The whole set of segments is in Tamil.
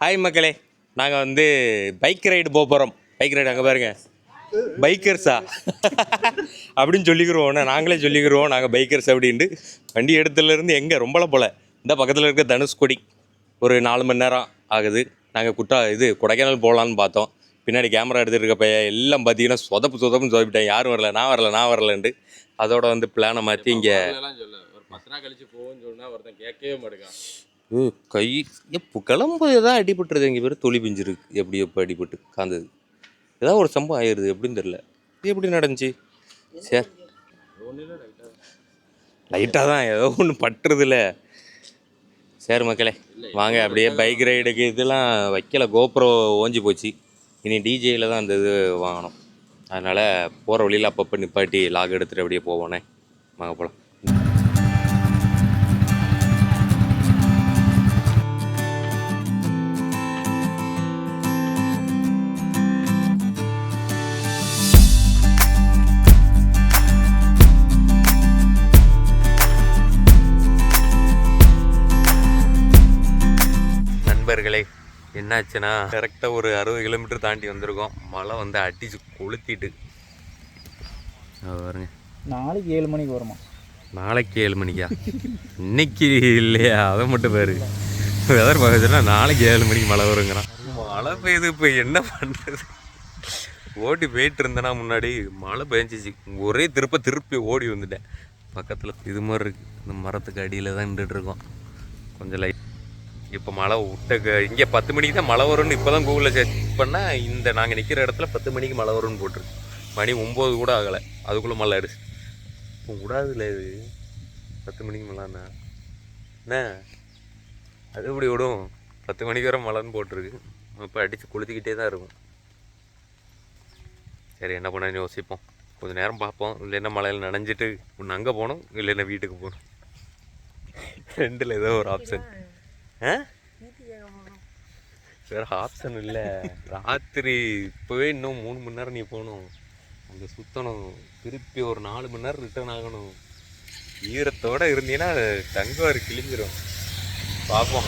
ஹாய் மக்களே. நாங்கள் வந்து பைக் ரைடு போக போகிறோம் பைக் ரைடு அங்கே பாருங்க. பைக்கர்ஸா அப்படின்னு சொல்லிக்கிறோம் நாங்களே சொல்லிக்கிறோம் நாங்கள் பைக்கர்ஸ் அப்படின்ட்டு. வண்டி இடத்துலேருந்து எங்கே? ரொம்பலாம் போல. இந்த பக்கத்தில் இருக்க தனுஷ்கொடி. ஒரு நாலு மணி நேரம் ஆகுது. நாங்கள் குட்டா இது கொடைக்கானல் போகலான்னு பார்த்தோம். பின்னாடி கேமரா எடுத்துகிட்டு இருக்க பையன் எல்லாம் பார்த்தீங்கன்னா சொதப்பு சொதப்புன்னு சொதப்பிட்டேன். யாரும் வரல நான் வரல நான் வரலன்ட்டு. அதோட வந்து பிளானை மாற்றி இங்கே ஒரு பத்து நாள் கழிச்சு போகும்னு சொன்னால் ஒருத்தன் கேட்கவே மாட்டேங்கான் கை எப்போ கிளம்பு எதாவது அடிபட்டுருது எங்கள் பேர் தொழில் பிஞ்சிருக்கு. எப்படி எப்போ அடிபட்டு காந்தது? ஏதாவது ஒரு சம்பவம் ஆயிடுது எப்படின்னு தெரில இது எப்படி நடந்துச்சு? சார் லைட்டாக தான் ஏதோ ஒன்று பட்டுறதில்ல சரி மக்களே வாங்க. அப்படியே பைக் ரைடுக்கு இதெல்லாம் வைக்கல. கோப்ரோ ஓஞ்சி போச்சு. இனி டிஜேயில் தான் அந்த இது வாங்கணும். அதனால் போகிற வழியில் அப்பப்போ நிப்பாட்டி லாக் எடுத்துகிட்டு அப்படியே போவோனே வாங்க போகலாம் நண்பர்களே என்னாச்சுன்னா? கரெக்டாக ஒரு அறுபது கிலோமீட்டர் தாண்டி வந்திருக்கோம். மழை வந்து அடிச்சு கொளுத்திட்டு. அது பாருங்க. நாளைக்கு ஏழு மணிக்கு வருமா? நாளைக்கு ஏழு மணிக்கா? இன்னைக்கு இல்லையா? அதை மட்டும் பாரு. வெதர் பார்க்க நாளைக்கு ஏழு மணிக்கு மழை வருங்கிறான். மழை பெய்யுது இப்போ என்ன பண்ணுறது ஓட்டி போயிட்டு இருந்தேனா முன்னாடி மழை பெஞ்சிச்சு. ஒரே திருப்ப திருப்பி ஓடி வந்துட்டேன். பக்கத்தில் இது மாதிரி இருக்கு. இந்த மரத்துக்கு அடியில் தான் நின்றுட்டு இருக்கோம். கொஞ்சம் லைட் இப்போ மழை விட்ட இங்கே பத்து மணிக்கு தான் மழை வரும்னு இப்போ தான் கூகுளில் சர்ச் பண்ணால் இந்த நாங்கள் நிற்கிற இடத்துல பத்து மணிக்கு மழை வரும்னு போட்டிருக்கு. மணி ஒம்பது கூட ஆகலை. அதுக்குள்ளே மழை அடிச்சு. இப்போ விடாதுல்ல இது. பத்து மணிக்கு மழைண்ணா என்ன? அது எப்படி விடும் பத்து மணிக்கு வரை மழைன்னு போட்டிருக்கு. இப்போ அடித்து கொளுத்திக்கிட்டே தான் இருக்கும். சரி என்ன பண்ணு யோசிப்போம். கொஞ்ச நேரம் பார்ப்போம். இல்லைன்னா மழையில் நனைஞ்சிட்டு ஒன்று அங்கே போகணும் இல்லைன்னா வீட்டுக்கு போகணும். ரெண்டில் ஏதோ ஒரு ஆப்ஷன் வேற ஆப்ஷன் இல்லை. ராத்திரி இப்போவே இன்னும் மூணு மணி நேரம் நீ போகணும். அங்கே சுற்றணும் திருப்பி ஒரு நாலு மணி நேரம் ரிட்டர்ன் ஆகணும். ஈரத்தோடு இருந்தீங்கன்னா தங்குவார் கிழிஞ்சிரும். பார்ப்போம்.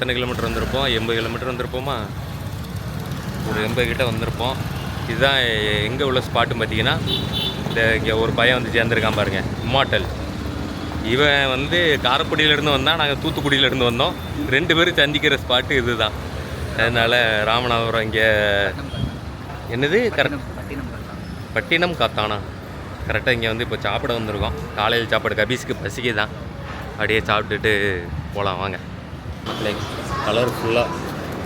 எத்தனை கிலோமீட்டர் வந்திருப்போம்? எண்பது கிலோமீட்டர் வந்திருப்போமா? ஒரு எண்பது கிட்ட வந்திருப்போம். இதுதான் எங்கே உள்ள ஸ்பாட்டுன்னு பார்த்தீங்கன்னா இந்த இங்கே ஒரு பையன் வந்து சேர்ந்துருக்கான் பாருங்கள் இம்மாட்டல் இவன் வந்து காரக்குடியிலேருந்து வந்தான் நாங்கள் தூத்துக்குடியிலேருந்து வந்தோம். ரெண்டு பேரும் சந்திக்கிற ஸ்பாட்டு இதுதான். அதனால் ராமநாதபுரம் இங்கே என்னது? கரெக்ட். பட்டினம் காத்தானா? கரெக்டாக இங்கே வந்து இப்போ சாப்பிட வந்திருக்கோம். காலையில் சாப்பாடு கபீஸுக்கு பசிக்கு தான் அப்படியே சாப்பிட்டுட்டு போகலாம் வாங்க. மக்களே கலர் ஃபுல்லாக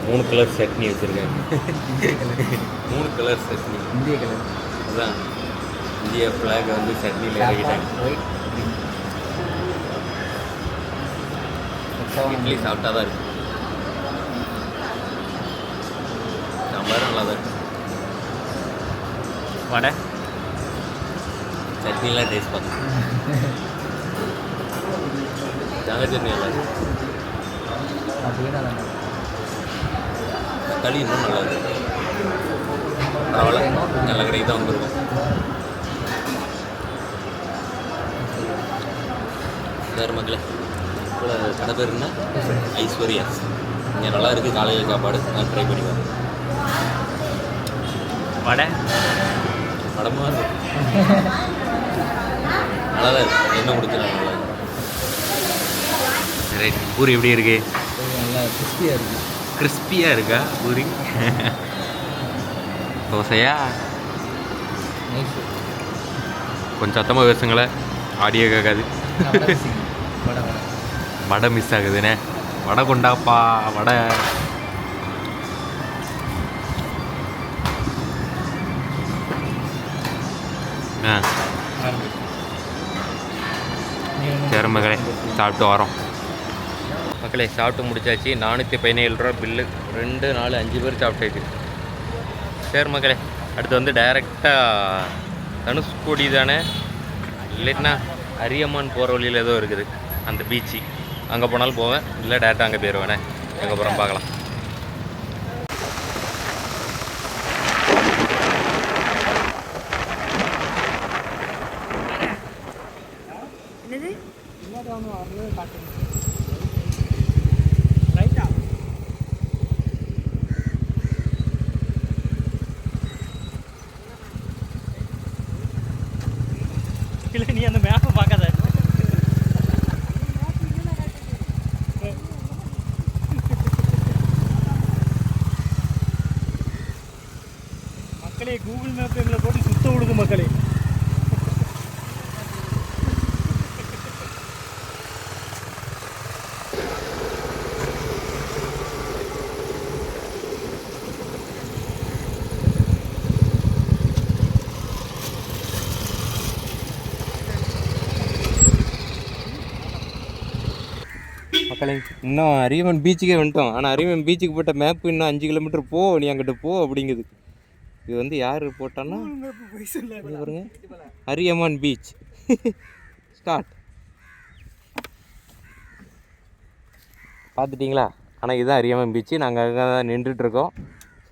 மூணு கலர் சட்னி வச்சுருக்கேன். மூணு கலர் சட்னி. இந்திய கலர் அதுதான் இந்திய ஃப்ளாக் வந்து சட்னியில் இறக்கிட்டாங்க இட்லி சாப்பிட்டா தான் இருக்கு. சாம்பார் நல்லா தான் இருக்கு. வடை? சட்னிலாம் டேஸ்ட் பண்ணுங்க தேங்காய் சட்னி நல்லா இருக்கு அப்படின்னா தக்காளி இன்னும் நல்லா இருக்கு. பரவாயில்ல. நல்ல கடைக்கு தான் வந்திருக்கோம். வேறு மக்களே இப்போ கடை பேர் என்ன? ஐஸ்வர்யா. இங்கே நல்லா இருக்குது காலையில் சாப்பாடு. நான் ட்ரை பண்ணி வரேன் வடை? படமாக இருக்கு. நல்லா தான் இருக்கு. என்ன கொடுக்குறாங்க நல்லா ரைட் பூரி எப்படி இருக்கு? நல்லா கிறிஸ்பியாக இருக்குது கிறிஸ்பியாக இருக்கா பூரி தோசையா கொஞ்சம் சத்தமாக பேசுங்களேன் ஆடியோ கேட்காது வடை மிஸ் ஆகுதுண்ணே வடை கொண்டாப்பா வடை ஆ சரி மகளே சாப்பிட்டு வரோம் மக்களே சாப்பிட்டு முடிச்சாச்சு. நானூற்றி பதினேழு ரூபா பில்லு ரெண்டு நாலு அஞ்சு பேர் சாப்பிட்டாச்சு. சரி மக்களே அடுத்து வந்து டைரெக்டாக தனுஷ்கோடி தானே? இல்லைன்னா அரியமான் போகிற வழியில் ஏதோ இருக்குது. அந்த பீச்சு அங்கே போனாலும் போவேன். இல்லை டேரெக்டாக அங்கே போயிடுவேனே அங்கே போகிறோம் பார்க்கலாம் என்னது இல்லை நீ அந்த மேப்பை பார்க்காத மக்களே கூகுள் மேப் எங்களை போட்டு சுத்த விடுது மக்களே. மக்களே இன்னும் அரியமன் பீச்சுக்கே வந்துட்டோம். ஆனால் அரியமன் பீச்சுக்கு போட்ட மேப் இன்னும் அஞ்சு கிலோமீட்டர் போ நீ அங்கிட்டு போ அப்படிங்குது. இது வந்து யார் போட்டான்னா? பாருங்க. அரியமான் பீச். ஸ்டார்ட் பார்த்துட்டிங்களா? ஆனால் இதுதான் அரியமான் பீச்சு நாங்கள் அங்கே தான் நின்றுட்டுருக்கோம்.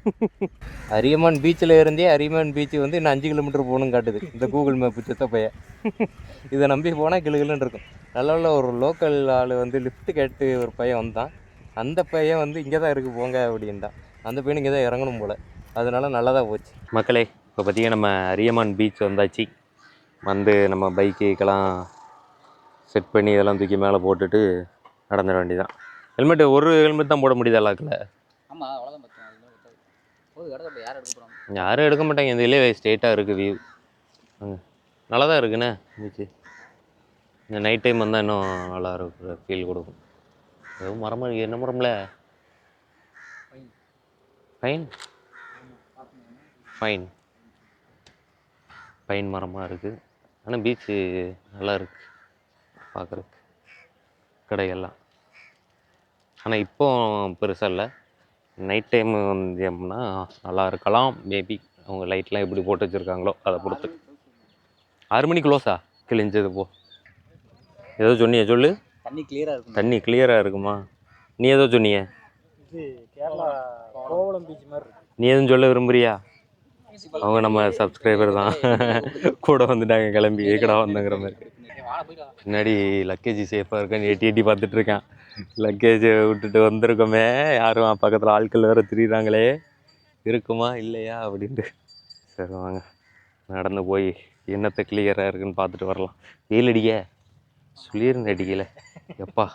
அரியமான் பீச்சில் இருந்தே அரியமான் பீச் வந்து இன்னும் அஞ்சு கிலோமீட்டர் போகணும்னு காட்டுது. இந்த கூகுள் மேப்பு சுத்த பையன் இதை நம்பி போனால் கிளுகிளுன்னு இருக்கும். நல்ல ஒரு லோக்கல் ஆள் வந்து லிஃப்ட் கேட்டு ஒரு பையன் வந்தான். அந்த பையன் வந்து இங்கே தான் இருக்குது போங்க அப்படின்ட்டான். அந்த பையன் இங்கே தான் இறங்கணும் போல். அதனால நல்லதாக போச்சு. மக்களே இப்போ பார்த்தீங்கன்னா நம்ம அரியமான் பீச் வந்தாச்சு. வந்து நம்ம பைக்குக்கெல்லாம் செட் பண்ணி இதெல்லாம் தூக்கி மேலே போட்டுட்டு நடந்துட வேண்டியதான் ஹெல்மெட் ஒரு ஹெல்மெட் தான் போட முடியுது எல்லாக்கில் யாரும் எடுக்க மாட்டாங்க. இந்த இதுலேயே ஸ்ட்ரெயிட்டாக இருக்குது வியூ நல்லா தான் இருக்குண்ணே பீச்சு இந்த நைட் டைம் வந்தால் இன்னும் நல்லா இருக்கும் ஃபீல் கொடுக்கும். ஏதோ மரமாக இருக்கு. என்ன மரம்ல? Fine pine. மரமாக இருக்குது ஆனால் பீச்சு நல்லா இருக்கு. பார்க்குறதுக்கு கடைகள்லாம். ஆனால் இப்போ பெருசாக இல்லை. நைட் டைம் வந்தோம்னா நல்லா இருக்கலாம். மேபி அவங்க லைட்லாம் எப்படி போட்டு வச்சுருக்காங்களோ அதை பொறுத்து. ஆறு மணி க்ளோஸா கிழிஞ்சது போ. ஏதோ சொன்னியே சொல்லு. தண்ணி கிளியராக இருக்கும்? தண்ணி கிளியராக இருக்குமா? நீ ஏதோ சொன்னியே. கேரளா கோவளம் பீச் மாதிரி இருக்கு. நீ எதுவும் சொல்ல விரும்புறியா? அவங்க நம்ம சப்ஸ்கிரைபர் தான். கூட வந்துட்டாங்க கிளம்பி ஏக்கடா வந்தங்கிற மாதிரி. பின்னாடி லக்கேஜ் சேஃபாக இருக்கான்னு எட்டி எட்டி பார்த்துட்டு இருக்கான். லக்கேஜ் விட்டுட்டு வந்திருக்கோமே. யாரும் பக்கத்தில் ஆட்கள் வேறு திரியிறாங்களே. இருக்குமா இல்லையா அப்படின்ட்டு. சரி வாங்க. நடந்து போய் என்னத்தை கிளியராக இருக்குன்னு பார்த்துட்டு வரலாம். வெயில் அடிக்க. சொல்லியிருந்த அடிக்கல. எப்பா.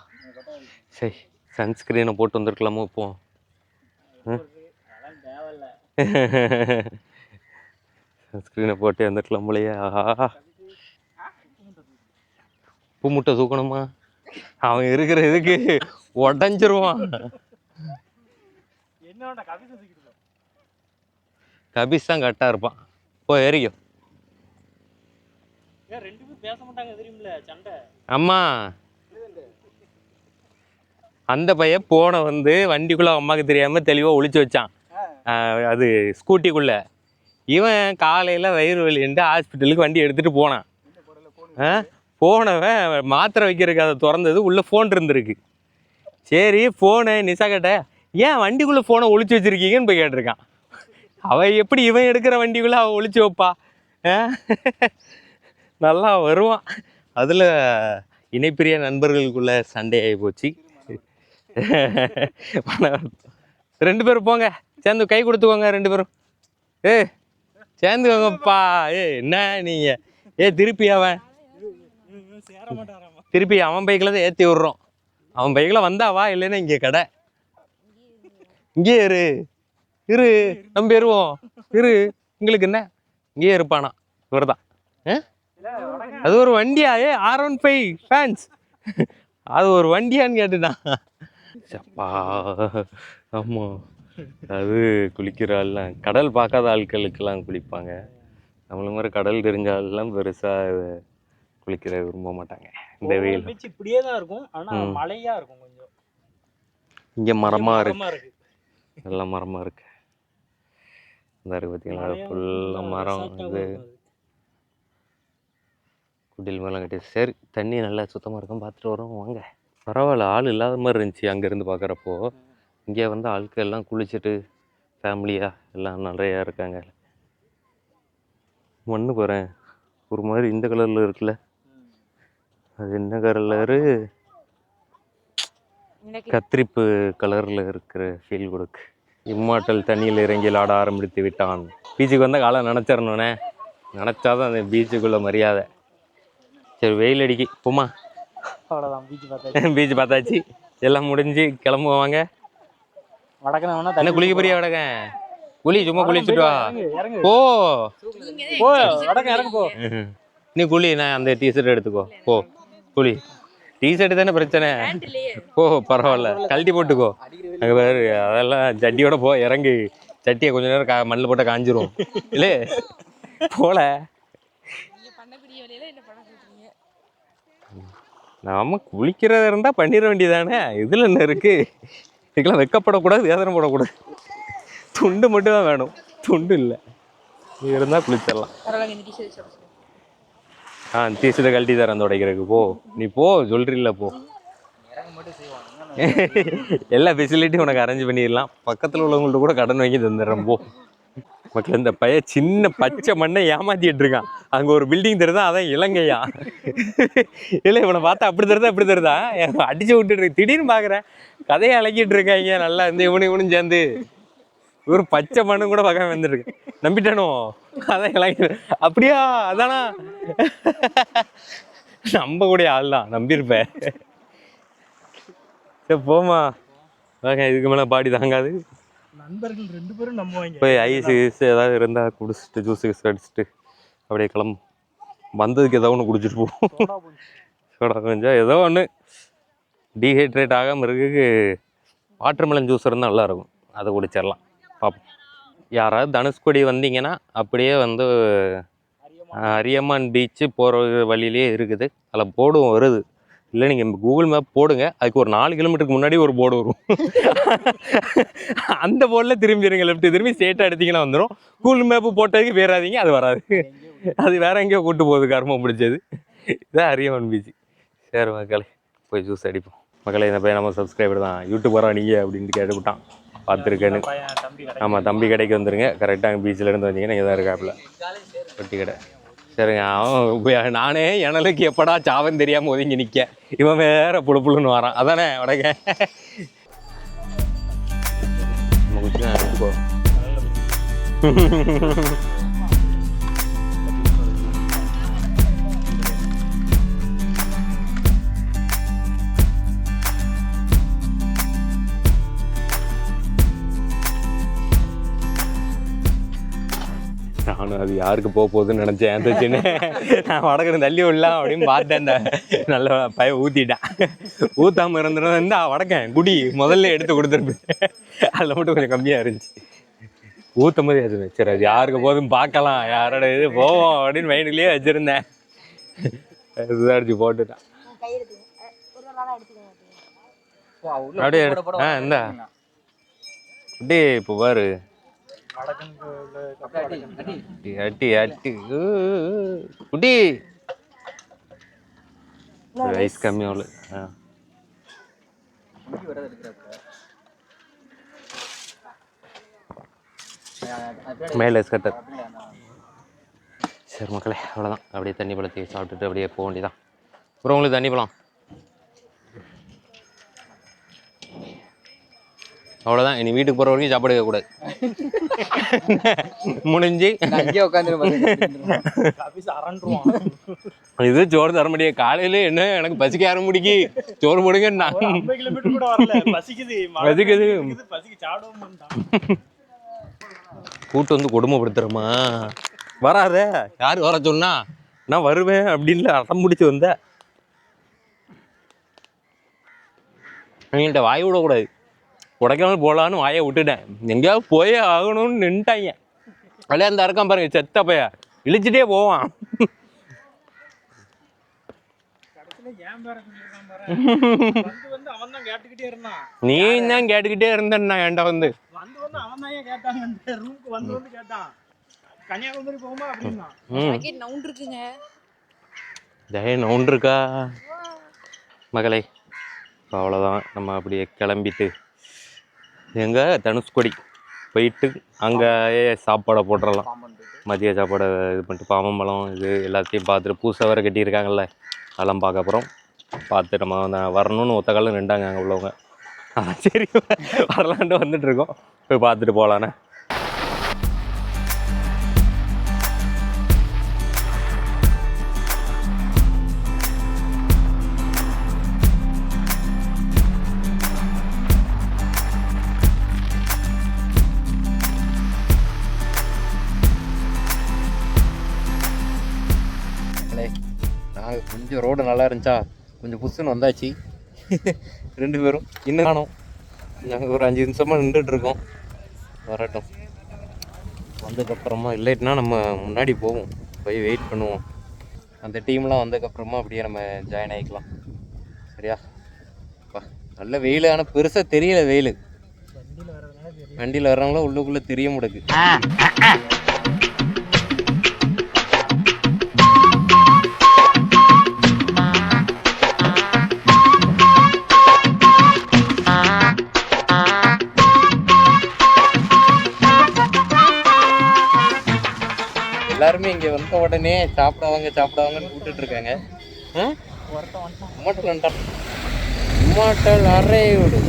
சரி சன்ஸ்க்ரீனை போட்டு வந்திருக்கலாமோ இப்போ சன்ஸ்க்ரீனை போட்டு வந்துருக்கலாம் போலையா. உப்பு முட்டை தூக்கணுமா? அவன் இருக்கிற இதுக்கு உடஞ்சிருவான். கபீஸ் தான் கரெக்டாக இருப்பான். போ ஏறிக்கோ. அம்மா. அந்த பையன் போனை வந்து வண்டிக்குள்ளே அம்மாவுக்கு தெரியாமல் தெளிவாக ஒளிச்சு வச்சான். அது ஸ்கூட்டிக்குள்ளே. இவன் காலையில் வயிறு வலின்ட்டு ஹாஸ்பிட்டலுக்கு வண்டி எடுத்துகிட்டு போனான். ஆ? போனவன் மாத்திரை வைக்கிறதுக்கு அதை திறந்தது உள்ளே ஃபோன் இருந்திருக்கு. சரி ஃபோனு நிசா கேட்ட ஏன் வண்டிக்குள்ளே ஃபோனை ஒழிச்சு வச்சிருக்கீங்கன்னு போய் கேட்டிருக்கான். அவள் எப்படி இவன் எடுக்கிற வண்டிக்குள்ளே அவள் ஒழிச்சு வைப்பா? நல்லா வருவான். அதில் இணைப்பிரிய நண்பர்களுக்குள்ள சண்டை ஆகி போச்சு ரெண்டு பேரும் போங்க. சேர்ந்து கை கொடுத்துக்கோங்க ரெண்டு பேரும். ஏ சேர்ந்துக்கோங்கப்பா. ஏ என்ன நீங்கள் ஏ திருப்பி அவன். திருப்பி அவன் பைக்கில் தான் ஏற்றி விட்றோம். அவன் பைக்கில் வந்தா வா இல்லைன்னா இங்கே கடை. இங்கேயே இரு இரு நம்ம ஏறுவோம். இரு. உங்களுக்கு என்ன? இங்கேயே இருப்பானா? இவர் தான் அது ஒரு வண்டியா? A R one five fans அது ஒரு வண்டியான்னு கேட்டுட்டான். சப்பா. ஆமாம் அது குளிக்கிற ஆள்லாம். கடல் பார்க்காத ஆட்களுக்கெல்லாம் குளிப்பாங்க. நம்மள மாதிரி கடல் தெரிஞ்ச ஆள்லாம் பெருசாக குளிக்கிற விரும்ப மாட்டாங்க. இந்த வெயில். பீச் இப்படியே தான் இருக்கும். ஆனா ம். மழையா இருக்கும் கொஞ்சம். இங்கே மரமாக இருக்கு. மரமா இருக்கு. மரமாக இருக்கு இந்த இருக்குது பார்த்தீங்களா ஃபுல்லாக மரம் இது குடில் மேலே கட்டி சரி தண்ணி நல்லா சுத்தமாக இருக்கும். பார்த்துட்டு வரோம். வாங்க. பரவாயில்ல. ஆள் இல்லாத மாதிரி இருந்துச்சு அங்கேருந்து பார்க்குறப்போ இங்கே வந்து ஆட்கள் எல்லாம் குளிச்சுட்டு ஃபேமிலியாக எல்லாம் நிறையா இருக்காங்க. மண்ணு போகிறேன் ஒரு மாதிரி இந்த கலரில் இருக்குல்ல. அது என்ன கலரு கத்திரிப்பு கலரில் இருக்கிற ஃபீல் கொடுக்கு. இம்மாட்டல் தண்ணியில் இறங்கி ஆட ஆரம்பித்து விட்டான். பீச்சுக்கு வந்தால் காலை நினச்சிடணுண்ணே நினச்சாதான் அந்த பீச்சுக்குள்ள மரியாதை. சரி வெயில் அடிக்கி. போமா அவ்வளோதான் பீச் பார்த்தா பீச் பார்த்தாச்சு. எல்லாம் முடிஞ்சு கிளம்புவாங்க வடக்கன என்ன குளிக்க போறியா வடக்க? குளி சும்மா குளிச்சுட்டு வா. போ. போ வடக்க இறங்கு போ. நீ குளி நான் அந்த டிஷர்ட் எடுத்துக்கோ. போ குளி. டிஷர்ட் தானே பிரச்சனை. போ பரவாயில்ல. கழட்டி போட்டுக்கோ. அங்கே பாரு அதெல்லாம் சட்டியோட போ இறங்கு. சட்டியை கொஞ்ச நேரம் கா மண்ணில் போட்டால் காஞ்சிரும். இல்லே போல. நாம குளிக்கிறதா இருந்தால் பண்ணிட வேண்டியதானே இதில் என்ன இருக்கு? இதுக்கெல்லாம் வெக்கப்படக்கூடாது வேதனை போடக்கூடாது. துண்டு மட்டும் தான் வேணும். துண்டு இல்லை. இது இருந்தால் குளிச்சிடலாம். ஆ டீஷர்ட்டை கழட்டி தரேன் துடைக்கிறதுக்கு. போ. நீ போ சொல்றீல்ல போ. எல்லா ஃபெசிலிட்டியும் உனக்கு அரேஞ்ச் பண்ணிடலாம். பக்கத்தில் உள்ளவங்கள்ட்ட கூட கடன் வாங்கி தந்துடுறேன் போ. மக்கள் இந்த பையன் சின்ன பச்சை மண்ணை ஏமாத்திட்டு இருக்கான். அங்கே ஒரு பில்டிங் தெரியுதா? அதான் இலங்கையா? இல்லை இவனை பார்த்தா அப்படி தருதா இப்படி தருதா அடிச்சு விட்டுட்டு இருக்கு. திடீர்னு பார்க்குறேன். கதையை அழகிட்டு இருக்காங்க. நல்லா இந்த இவனு இவனும் சேர்ந்து. ஒரு பச்சை மண்ணு கூட பார்க்காம வந்துருக்கு நம்பிட்டானோ? அதான் இலங்கை. அப்படியா? அதானா? நம்பக்கூடிய ஆள் தான். நம்பியிருப்பேன். சரி போமா இதுக்கு மேலே பாடி தாங்காது. நண்பர்கள் ரெண்டு பேரும் நம்புவாங்க. போய் ஐஸ் கீஸ் ஏதாவது இருந்தால் குடிச்சிட்டு ஜூஸ் கீஸ் அடிச்சிட்டு அப்படியே கிளம்பு. வந்ததுக்கு ஏதோ ஒன்று குடிச்சிட்டு போவோம் சோடா கொஞ்சம் ஏதோ ஒன்று டீஹைட்ரேட் ஆகாமல் இருக்கு வாட்டர் மெலன் ஜூஸ் இருந்தால் நல்லா இருக்கும் அதை குடிச்சிடலாம். பார்ப்போம் யாராவது தனுஷ்கோடி வந்தீங்கன்னா அப்படியே வந்து அரியமான் பீச்சு போகிற வழியிலே இருக்குது. அதில் போர்டும் வருது. இல்லை நீங்கள் கூகுள் மேப் போடுங்க. அதுக்கு ஒரு நாலு கிலோமீட்டருக்கு முன்னாடி ஒரு போர்டு வரும். அந்த போர்டில் திரும்பிடுங்க லெஃப்ட் திரும்பி ஸ்ட்ரெயிட்டாக எடுத்தீங்கன்னா வந்துடும் கூகுள் மேப்பு போட்டதுக்கு வேறாதீங்க அது வராது. அது வேற எங்கேயோ கூட்டு போகுது கர்மம் பிடிச்சது இதான் அரியமான் பீச் சரி மக்களே போய் ஜூஸ் அடிப்போம். மக்களே இந்த பையன் நம்ம சப்ஸ்கிரைபர் தான். யூடியூப் வரா நீங்கள் அப்படின்ட்டு கேட்டுவிட்டான் பார்த்துருக்கேன்னு. ஆமாம் தம்பி கடைக்கு வந்துருங்க. கரெக்டாக பீச்சில் இருந்து வந்தீங்கன்னா தான் இருக்காப்புல. பொட்டி கடை சரிங்க. அவன் நானே எனலுக்கு எப்படா சாவன் தெரியாமல் ஒதுங்கி நிற்க இவன் வேற புழு புழுன்னு வரான். அதானே வடக்க? நம்ம குச்சி அது யாருக்கு போக போகுதுன்னு நினச்சேன். அந்த சின்ன நான் வடக்கணும் தள்ளி விடலாம் அப்படின்னு பார்த்தேன் அந்த நல்ல பய ஊற்றிட்டேன் ஊற்றாமல் இருந்தது வந்து வடக்கேன் குடி முதல்ல எடுத்து கொடுத்துருப்பேன் அதில் மட்டும் கொஞ்சம் கம்மியாக இருந்துச்சு. ஊற்ற மாதிரி அது சரி அது யாருக்கு போதும் பார்க்கலாம். யாரோட இது போவோம் அப்படின்னு மைண்டுலேயே வச்சுருந்தேன். இதுதான் அடிச்சு போட்டுட்டேன். அப்படியே ஆ இந்தா. அப்படியே இப்போ பாரு. அட்டி அட்டி குட்டி கம்மி அவ்வளோ. மேலே ஸ்கட்டர். சரி மக்களே அவ்வளோதான். அப்படியே தண்ணி பழத்தை சாப்பிட்டுட்டு அப்படியே போக வேண்டியதான் அப்புறம் உங்களுக்கு தண்ணி பழம்? அவ்வளோதான் இனி வீட்டுக்கு போகிற வரைக்கும் சாப்பாடு கூடாது முடிஞ்சு. அரண்டுருவான் இது சோறு தர முடியாது. காலையில என்ன? எனக்கு பசிக்க ஆரம்பிடிக்கு சோறு போடுங்க. பசிக்குது. கூட்டு வந்து கொடுமைப்படுத்துறமா வராத. யார் வர சொன்னா? நான் வருவேன் அப்படின்னு அடம் பிடிச்சி வந்த. அவங்கள்ட்ட வாய் விடக்கூடாது. உடைக்காமல் போகலான்னு வாயை விட்டுட்டேன். எங்கேயாவது போயே ஆகணும்னு நின்ட்டாங்க அப்படியே அந்த இருக்கான் பாருங்க செத்த பைய. இழிச்சிட்டே போவான். நீ தான் கேட்டுக்கிட்டே இருந்தேன். நான் என்கிட்ட வந்து. வந்து வந்து அவன் தான் ஏன் கேட்டாங்க ரூமுக்கு வந்து வந்து கேட்டான். கன்னியாகுமரி போகுமா அப்படின்னா. மகளே அவ்வளோதான் நம்ம அப்படியே கிளம்பிட்டு எங்கே? தனுஷ்கொடி. போயிட்டு அங்கேயே சாப்பாடை போட்டுடலாம் மதிய சாப்பாடை இது பண்ணிட்டு பாமம்பழம் இது எல்லாத்தையும் பார்த்துட்டு பூசை வேறு கட்டியிருக்காங்கல்ல அதெல்லாம் பார்க்க அப்புறம் பார்த்து நம்ம வரணும்னு ஒத்த காலம் நின்றாங்க அங்கே உள்ளவங்க. சரி வரலான்ட்டு வந்துட்டுருக்கோம் போய் பார்த்துட்டு போகலாண்ணே. கொஞ்சம் ரோடு நல்லா இருந்துச்சா? கொஞ்சம் புதுசுன்னு வந்தாச்சு. ரெண்டு பேரும். இன்னும் காணும். நாங்கள் ஒரு அஞ்சு நிமிஷமாக நின்றுட்டு இருக்கோம். வரட்டும். வந்ததுக்கப்புறமா இல்லைன்னா நம்ம முன்னாடி போவோம். போய் வெயிட் பண்ணுவோம். அந்த டீம்லாம் வந்ததுக்கப்புறமா அப்படியே நம்ம ஜாயின் ஆகிக்கலாம் சரியா? நல்ல வெயில். ஆனால் பெருசாக தெரியல வெயில். வண்டியில் வண்டியில் வர்றவங்களாம் உள்ளுக்குள்ளே தெரிய முடக்கு வந்த உடனே சாப்பிடுவாங்க சாப்பிடுவாங்கன்னு கூப்பிட்டுட்டு இருக்காங்க. ஒருத்தன் வந்துட்டான் உமாட்டல் அரையோடு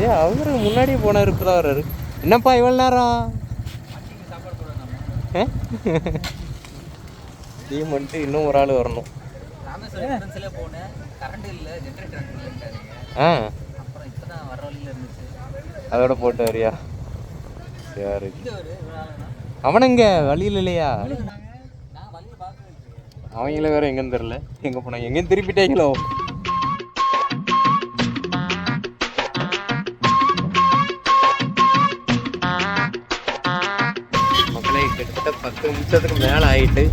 ஏ அவரு முன்னாடியே போனார் இப்போ தான் வர்றாரு என்னப்பா இவ்வளோ நேரம்? டீம் வந்துட்டு இன்னும் ஒரு ஆள் வரணும். ஆ. அதோட போட்டு வரியா? சரி. அவனுங்க வழியில் இல்லையா? அவங்கள வேற எங்கன்னு தெரில எங்கே போனாங்க எங்கேயும் திருப்பிட்டாங்களோ? மக்களே கிட்டத்தட்ட பத்து நிமிஷத்துக்கு மேலே ஆயிட்டு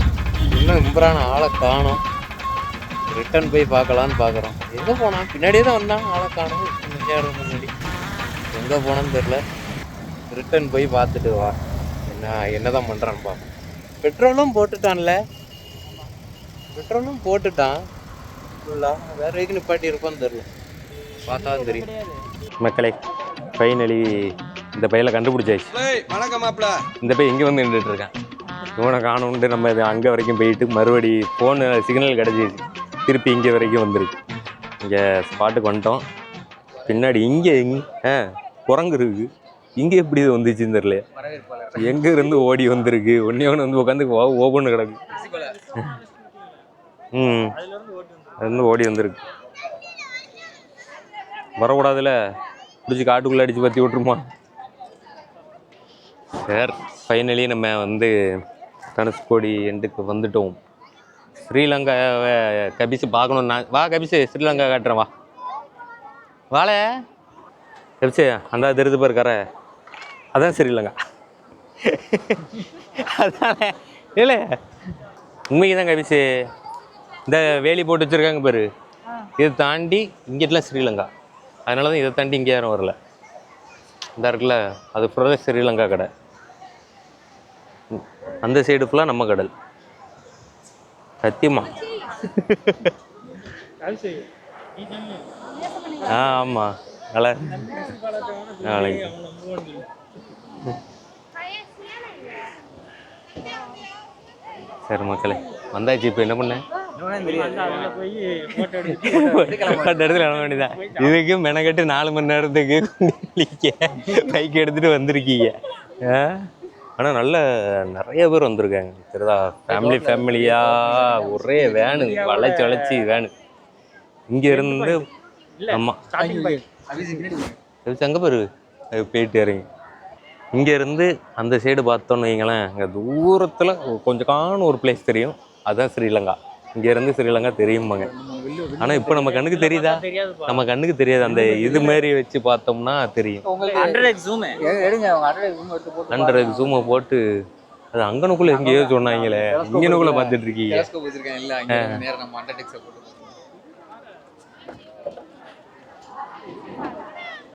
இன்னும் இம்பரான ஆளை காணோம். ரிட்டர்ன் போய் பார்க்கலான்னு பார்க்குறோம். எங்கே போனான் பின்னாடியே தான் வந்தான் ஆளை காணும். முன்னாடி. எங்கே போனான்னு தெரில ரிட்டர்ன் போய் பார்த்துட்டு வா. என்ன என்ன தான் பண்ணுறான்னு பார்ப்போம் பெட்ரோலும் போட்டுட்டான்ல. பெட்ரோலும் போட்டுட்டான். ஃபுல்லாக வேற எதுக்கு நிப்பாட்டி இருப்பான்னு தெரில பார்த்தா தெரியும். மக்களே ஃபைனலி இந்த பையில கண்டுபிடிச்சாச்சு. வணக்கம் இந்த பையன் இங்கே வந்து நின்றுட்டு இருக்கான். இவனை காணும்ட்டு நம்ம இது அங்கே வரைக்கும் போயிட்டு மறுபடி ஃபோனு சிக்னல் கிடச்சிச்சு திருப்பி இங்கே வரைக்கும் வந்துருக்கு. இங்கே ஸ்பாட்டுக்கு வந்துட்டோம். பின்னாடி இங்கே ஆ குரங்கு இருக்கு. இங்கே எப்படி இது வந்துச்சுன்னு தெரியல. எங்கே இருந்து ஓடி வந்திருக்கு? ஒன்றே ஒன்று வந்து உட்காந்து ஓபன் கிடக்கு. ம். அது வந்து ஓடி வந்திருக்கு. வரக்கூடாதுல. பிடிச்சி காட்டுக்குள்ளே அடித்து பற்றி விட்ருமா சார் ஃபைனலி நம்ம வந்து தனுஷ்கோடி எண்டுக்கு வந்துட்டோம். ஸ்ரீலங்கா கபிசு பார்க்கணும் நான் வா கபிசு ஸ்ரீலங்கா காட்டுறேன் வா. வாழ கபிசு அந்த தெரிது பாரு கரை. அதான் ஸ்ரீலங்கா அதானே. இல்லை. உண்மைக்கு தான் கபிஸு இந்த வேலி போட்டு வச்சுருக்காங்க பாரு. இதை தாண்டி இங்கிட்டலாம் ஸ்ரீலங்கா அதனால தான் இதை தாண்டி இங்கே யாரும் வரல. இந்த இருக்குல்ல அது ஃபுல்லாக ஸ்ரீலங்கா கடை. அந்த சைடு ஃபுல்லாக நம்ம கடல் சத்தியமா? ஆ ஆமாம் நல்லா நாளைக்கு அவனை மூவ் பண்ணி சரி மக்களே வந்தாச்சு இப்போ என்ன பண்ணேன் வேண்டியதான் இதுக்கு மெனக்கட்டு நாலு மணி நேரத்துக்கு பைக் எடுத்துட்டு வந்திருக்கீங்க. ஆ? ஆனா நல்ல நிறைய பேர் வந்திருக்காங்க. சரிதா ஃபேமிலி ஃபேமிலியா ஒரே வேனு வளைச்சு வளைச்சி வேனு இங்க இருந்து இல்லை ஆமா. ஸ்டார்டிங் பாயிண்ட் அது அங்கே பாரு அது போயிட்டு இறங்கி. இங்க இருந்து அந்த சைடு பார்த்தோன்னு வைங்களேன் அங்கே தூரத்தில் கொஞ்சம் காணும் ஒரு பிளேஸ் தெரியும். அதுதான் ஸ்ரீலங்கா. இங்க இருந்து ஸ்ரீலங்கா தெரியுமாங்க ஆனா இப்போ நம்ம கண்ணுக்கு தெரியுதா? நம்ம கண்ணுக்கு தெரியாது. அந்த இது மாதிரி வச்சு பார்த்தோம்னா தெரியும். ஹண்ட்ரட் ஜூமை போட்டு அது அங்கனுக்குள்ள எங்கேயோ சொன்னாங்களே. இங்கனுக்குள்ள பார்த்துட்டு இருக்கீங்க.